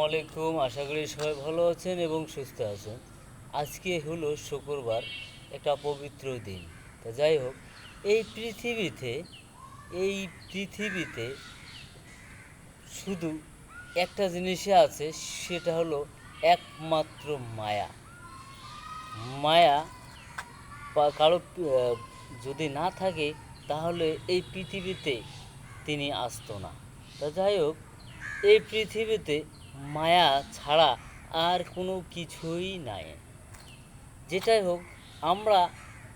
আলাইকুম আশা করি সবাই ভালো আছেন এবং সুস্থ আছেন। আজকে হলো শুক্রবার, একটা পবিত্র দিন। তা যাই হোক, এই পৃথিবীতে এই পৃথিবীতে শুধু একটা জিনিসই আছে, সেটা হলো একমাত্র মায়া। মায়া বা কারও যদি না থাকে, তাহলে এই পৃথিবীতে তিনি আসতো না। তা যাই হোক, এই পৃথিবীতে মায়া ছাড়া আর কোনো কিছুই নাই। যেটাই হোক, আমরা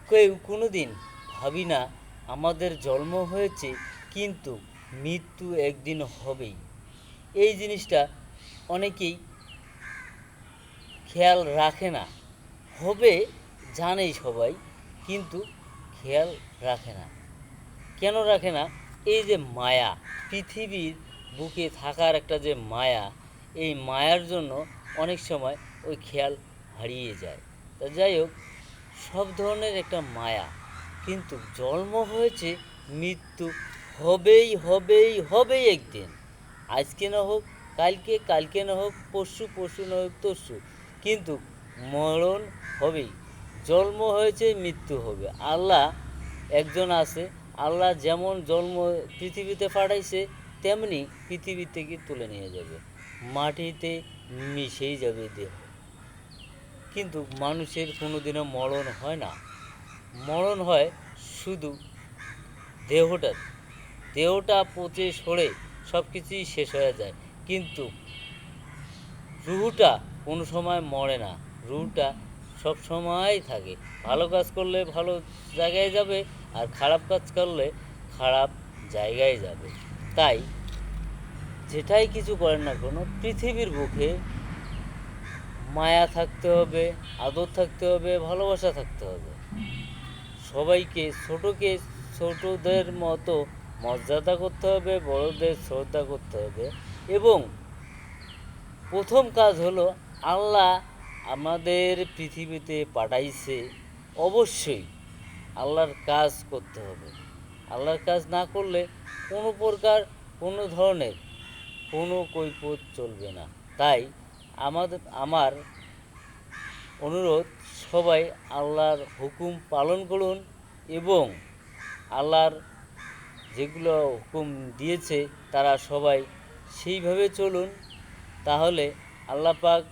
কেউ কোনো দিন ভাবি না, আমাদের জন্ম হয়েছে কিন্তু মৃত্যু একদিন হবেই। এই জিনিসটা অনেকেই খেয়াল রাখে না। হবে জানেই সবাই, কিন্তু খেয়াল রাখে না। কেন রাখে না? এই যে মায়া, পৃথিবীর বুকে থাকার একটা যে মায়া এই মায়ার জন্য অনেক সময় ওই খেয়াল হারিয়ে যায়। তা যাই হোক সব ধরনের একটা মায়া, কিন্তু জন্ম হয়েছে, মৃত্যু হবেই হবেই হবেই একদিন। আজকে না হোক, কালকে কালকে না হোক, পরশু পরশু না হোক, তরশু, কিন্তু মরণ হবেই। জন্ম হয়েছে, মৃত্যু হবে। আল্লাহ একজন আছে, আল্লাহ যেমন জন্ম পৃথিবীতে পাঠাইছে, তেমনি পৃথিবী থেকে তুলে নিয়ে যাবে। মাটিতে মিশেই যাবে দেহ। কিন্তু মানুষের কোনোদিনও মরণ হয় না। মরণ হয় শুধু দেহটা। দেহটা পচে সরে সব কিছুই শেষ হয়ে যায়। কিন্তু রুহুটা কোনো সময় মরে না। রুহুটা সব সময় থাকে। ভালো কাজ করলে ভালো জায়গায় যাবে আর খারাপ কাজ করলে খারাপ জায়গায় যাবে। তাই যেটাই কিছু করেন না কোনো, পৃথিবীর বুকে মায়া থাকতে হবে, আদর থাকতে হবে, ভালোবাসা থাকতে হবে। সবাইকে, ছোটকে, ছোটদের মতো মর্যাদা করতে হবে, বড়দের শ্রদ্ধা করতে হবে এবং প্রথম কাজ হলো আল্লাহ আমাদের পৃথিবীতে পাঠাইছে অবশ্যই আল্লাহর কাজ করতে হবে। আল্লাহর কাজ না করলে কোনো প্রকার, কোনো ধরনের কোনো কৈফত চলবে না। তাই আমাদের আমার অনুরোধ, সবাই আল্লাহর হুকুম পালন করুন এবং আল্লাহর যেগুলো হুকুম দিয়েছে তারা সবাই সেইভাবে চলুন, তাহলে আল্লাহ পাক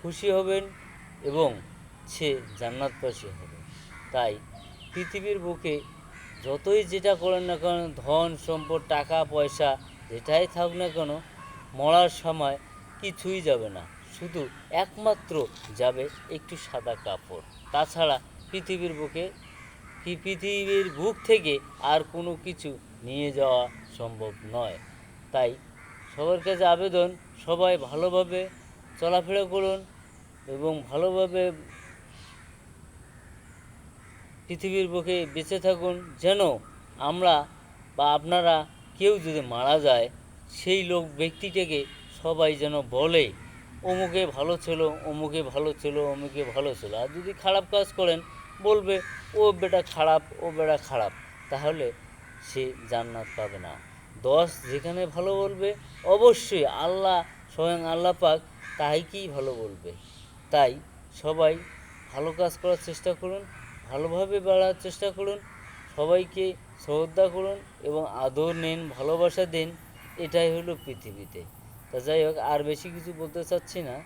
খুশি হবেন এবং সে জান্নাতবাসী হবে। তাই পৃথিবীর বুকে যতই যেটা করেন না কেন ধন, সম্পদ, টাকা, পয়সা যেটাই থাক না কেন, মরার সময় কিছুই যাবে না। শুধু একমাত্র যাবে একটু সাদা কাপড়। তাছাড়া পৃথিবীর বুকে পৃথিবীর বুক থেকে আর কোনো কিছু নিয়ে যাওয়া সম্ভব নয়। তাই সবার কাছে আবেদন, সবাই ভালোভাবে চলাফেরা করুন এবং ভালোভাবে পৃথিবীর বুকে বেঁচে থাকুন, যেন আমরা বা আপনারা কেউ যদি মারা যায়, সেই লোক ব্যক্তিটাকে সবাই যেন বলে, অমুকে ভালো ছিল, অমুকে ভালো ছিল, অমুকে ভালো ছিল। আর যদি খারাপ কাজ করেন, বলবে, ও বেটা খারাপ, ও বেটা খারাপ। তাহলে সে জান্নাত পাবে না। দশ যেখানে ভালো বলবে, অবশ্যই আল্লাহ স্বয়ং আল্লাহ পাক তাইকেই ভালো বলবে। তাই সবাই ভালো কাজ করার চেষ্টা করুন, ভালোভাবে বাড়ার চেষ্টা করুন সবাইকে শ্রদ্ধা করুন এবং আদর নিন, ভালোবাসা দিন, এটাই হলো পৃথিবীতে। তা যাই হোক, আর বেশি কিছু বলতে চাচ্ছি না।